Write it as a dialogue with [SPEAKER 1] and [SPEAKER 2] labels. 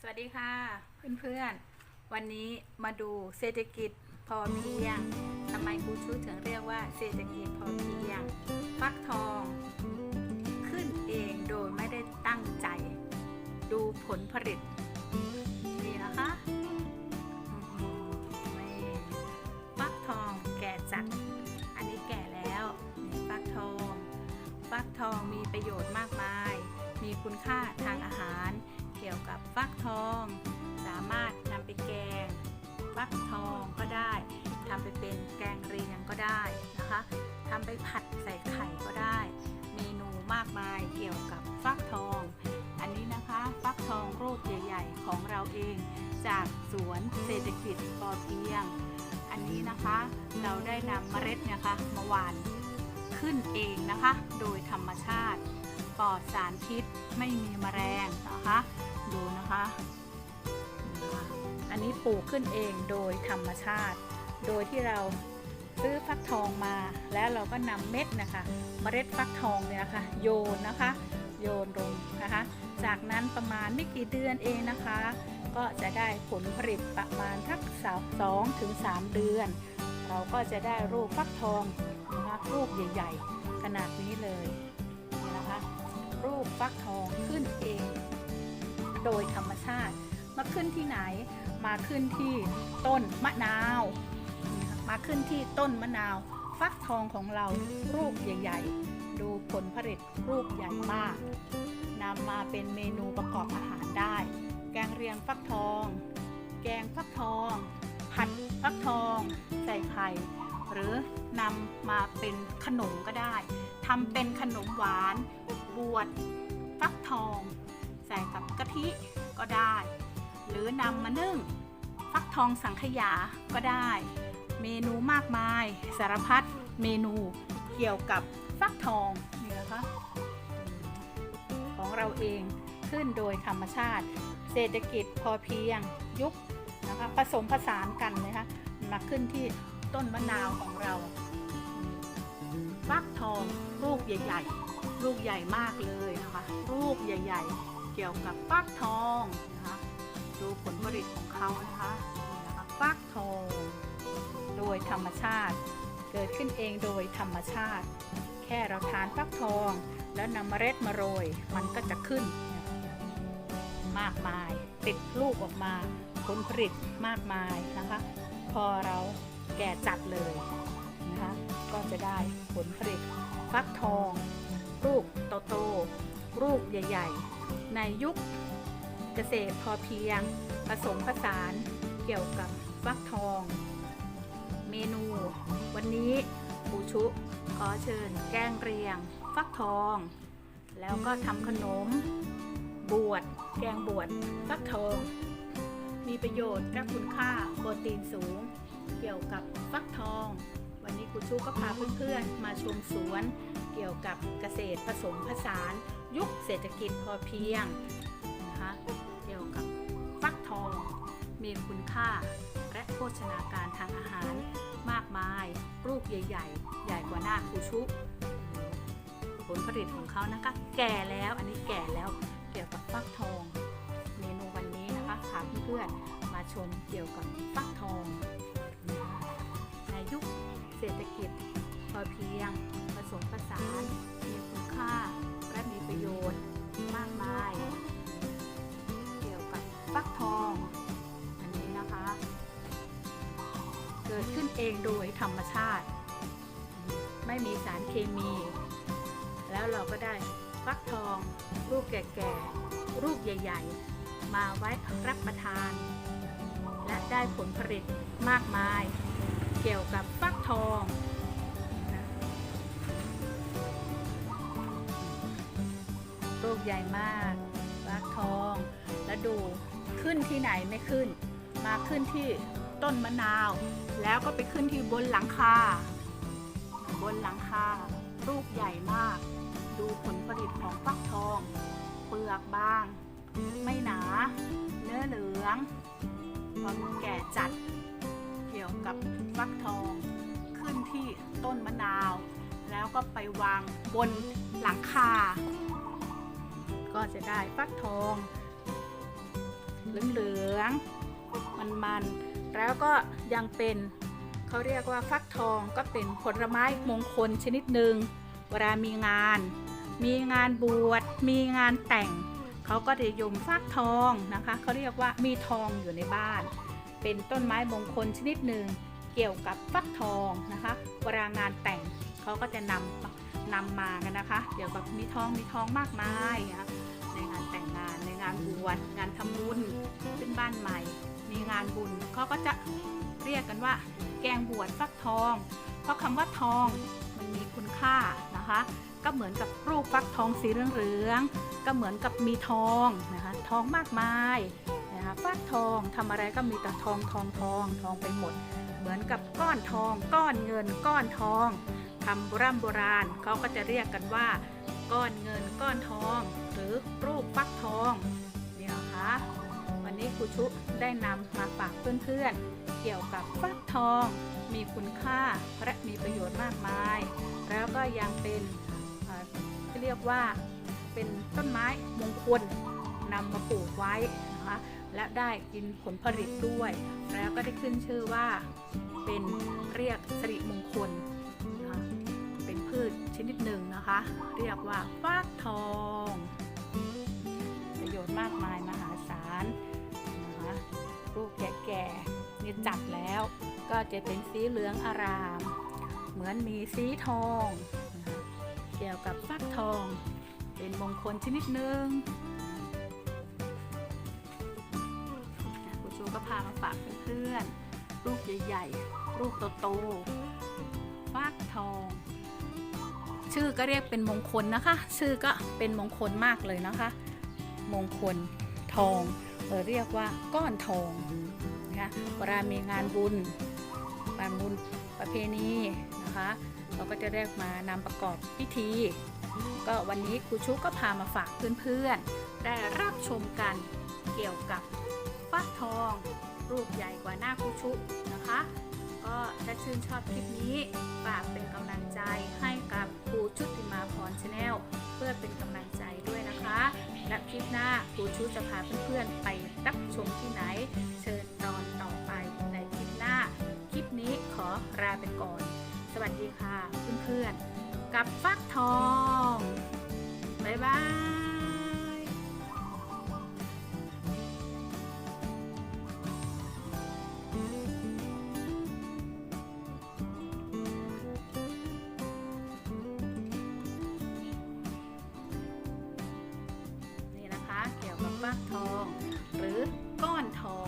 [SPEAKER 1] สวัสดีค่ะเพื่อนๆ วันนี้มาดูเศรษฐกิจพอเพียงทำไมครูชูถึงเรียกว่าเศรษฐกิจพอเพียง ฟักทอง ขึ้นเองโดยไม่ได้ตั้งใจ ดูผลผลิตนี่นะคะอืมนี่ฟักทองแก่จัด อันนี้แก่แล้วนี่ฟักทอง ฟักทองมีประโยชน์มากมาย มีคุณค่าทางอาหาร กี่ยวกับฟักทอง สามารถนำไปแกงฟักทองก็ได้ทำไปเป็นแกงเรียงก็ได้นะคะทำไปผัดใส่ไข่ก็ได้ เมนูมากมายเกี่ยวกับฟักทอง อันนี้นะคะฟักทองรูปใหญ่ๆของเราเอง จากสวนเศรษฐกิจพอเพียง อันนี้นะคะเราได้นำเมล็ดนะคะมาหว่านขึ้นเองนะคะ โดยธรรมชาติ ปลอดสารพิษไม่มีแมลงนะคะ ดูนะคะอันนี้ปลูกขึ้นเองโดยธรรมชาติ โดยที่เราซื้อฟักทองมา แล้วเราก็นำเม็ดนะคะเมล็ดฟักทองเนี่ยนะคะโยนนะคะ โยนลงนะคะ จากนั้นประมาณไม่กี่เดือนเองนะคะ ก็จะได้ผลผลิตประมาณทักสาวสองถึงสามเดือน เราก็จะได้รูปฟักทองนะคะรูปใหญ่ ๆ ขนาดนี้เลยนะคะ รูปฟักทองขึ้นเอง โดยธรรมชาติ มาขึ้นที่ไหน มาขึ้นที่ต้นมะนาว มาขึ้นที่ต้นมะนาว ฟักทองของเรารูปใหญ่ ๆ ดูผลผลิตรูปใหญ่มากนำมาเป็นเมนูประกอบอาหารได้ แกงเรียงฟักทอง แกงฟักทอง ผัดฟักทองใส่ไข่หรือนำมาเป็นขนมก็ได้ทำเป็นขนมหวาน บวชฟักทอง ใส่กับกะทิก็ได้ หรือนำมานึ่งฟักทองสังขยาก็ได้ เมนูมากมายสารพัดเมนูเกี่ยวกับฟักทองนี่นะคะของเราเองขึ้นโดยธรรมชาติ เศรษฐกิจพอเพียงยุคนะคะผสมผสานกันนะคะมาขึ้นที่ต้นมะนาวของเรา ฟักทองลูกใหญ่ ๆ ลูกใหญ่มากเลยนะคะลูกใหญ่ ๆ เกี่ยวกับฟักทองนะคะดูผลผลิตของเขานะคะนี่นะคะฟักทอง โดยธรรมชาติ เกิดขึ้นเองโดยธรรมชาติ แค่เราทานฟักทอง แล้วนำเมล็ดมาโรย มันก็จะขึ้น มากมายติดลูกออกมาผลผลิตมากมายนะคะ พอเราแก่จัดเลยนะคะ ก็จะได้ผลผลิตฟักทอง ลูกโตๆ ลูกใหญ่ ๆ ในยุคเกษตรพอเพียง ผสมผสานเกี่ยวกับฟักทอง เมนู วันนี้ปูชุขอเชิญแกงเรียง ฟักทอง แล้วก็ทำขนม บวชแกงบวชฟักทอง มีประโยชน์และคุณค่าโปรตีนสูง เกี่ยวกับฟักทอง วันนี้ครูชูก็พาเพื่อนๆมาชมสวน เกี่ยวกับเกษตรผสมผสาน ยุคเศรษฐกิจพอเพียงนะคะเกี่ยวกับฟักทอง มีคุณค่า และโภชนาการทางอาหารมากมายลูกใหญ่ ๆ ใหญ่กว่าหน้าคูชุผลผลิตของเขานะคะ แก่แล้วอันนี้แก่แล้วเกี่ยวกับฟักทอง เมนูวันนี้นะคะพาเพื่อนๆมาชมเกี่ยวกับฟักทอง ในยุคเศรษฐกิจพอเพียงผสมผสานมีคุณค่า ประโยชน์มากมาย เกี่ยวกับฟักทอง อันนี้นะคะ เกิดขึ้นเองโดยธรรมชาติ ไม่มีสารเคมี แล้วเราก็ได้ฟักทองลูกแก่ๆลูกใหญ่ ๆ มาไว้รับประทาน และได้ผลผลิตมากมาย เกี่ยวกับฟักทอง ใหญ่มากฟักทอง แล้วดูขึ้นที่ไหนไม่ขึ้น มาขึ้นที่ต้นมะนาว แล้วก็ไปขึ้นที่บนหลังคา บนหลังคาลูกใหญ่มาก ดูผลผลิตของฟักทอง เปลือกบาง ไม่หนา เนื้อเหลืองความแก่จัด เกี่ยวกับฟักทอง ขึ้นที่ต้นมะนาว แล้วก็ไปวางบนหลังคา ก็จะได้ฟักทอง เหลืองๆมันๆ แล้วก็ยังเป็นเขาเรียกว่าฟักทองก็เป็นผลไม้มงคลชนิดหนึ่งเวลามีงาน มีงานบวชมีงานแต่งเขาก็จะยมฟักทองนะคะเขาเรียกว่ามีทองอยู่ในบ้าน เป็นต้นไม้มงคลชนิดหนึ่งเกี่ยวกับฟักทองนะคะเวลางานแต่งเขาก็จะนำ นำมากันนะคะเกี่ยวกับมีทองมีทองมากมายนะคะในงานแต่งงานในงานบวชงานทำบุญขึ้นบ้านใหม่ มีงานบุญเขาก็จะเรียกกันว่า แกงบวชฟักทอง เพราะคำว่าทองมันมีคุณค่านะคะ ก็เหมือนกับรูปฟักทองสีเหลืองๆก็เหมือนกับมีทองนะคะทองมากมายนะคะฟักทองทำอะไรก็มีแต่ทองทองทองทองไปหมด เหมือนกับก้อนทอง ก้อนเงินก้อนทอง ทำโบราณโบราณเขาก็จะเรียกกันว่า ก้อนเงินก้อนทอง หรือรูปฟักทองเนี่ยนะคะวันนี้ครูชุได้นำมาฝากเพื่อนๆ เกี่ยวกับฟักทอง มีคุณค่าและมีประโยชน์มากมาย แล้วก็ยังเป็นเอ่อที่เรียกว่าเป็นต้นไม้มงคลนำมาปลูกไว้นะคะและได้กินผลผลิตด้วย แล้วก็ได้ขึ้นชื่อว่าเป็นเรียกสิริมงคล พืชชนิดหนึ่งนะคะ เรียกว่าฟักทอง ประโยชน์มากมายมหาศาลนะคะลูกแก่ๆนี่จัดแล้วก็จะเป็นสีเหลืองอาราม เหมือนมีสีทอง เกี่ยวกับฟักทอง เป็นมงคลชนิดหนึ่งนะครูชูก็พามาฝากเพื่อนๆลูกใหญ่ๆลูกโตๆฟักทอง ชื่อก็เรียกเป็นมงคลนะคะ ชื่อก็เป็นมงคลมากเลยนะคะ มงคลทองเรียกว่าก้อนทองนะคะเวลามีงานบุญงานบุญประเพณีนะคะ เราก็จะเรียกมานำประกอบพิธี ก็วันนี้ครูชุก็พามาฝากเพื่อนๆ ได้รับชมกันเกี่ยวกับฟักทองรูปใหญ่กว่าหน้าครูชุนะคะ ก็ถ้าชื่นชอบคลิปนี้ฝากเป็นกำลังใจให้กับ ครูชุติมาพรชาแนลเพื่อเป็นกำลังใจด้วยนะคะ และคลิปหน้าครูชุจะพาเพื่อนๆ ไปรับชมที่ไหน เชิญตอนต่อไปในคลิปหน้า คลิปนี้ขอลาไปก่อน สวัสดีค่ะเพื่อนๆ กับฟักทอง บ๊ายบาย ฟักทอง หรือก้อนทอง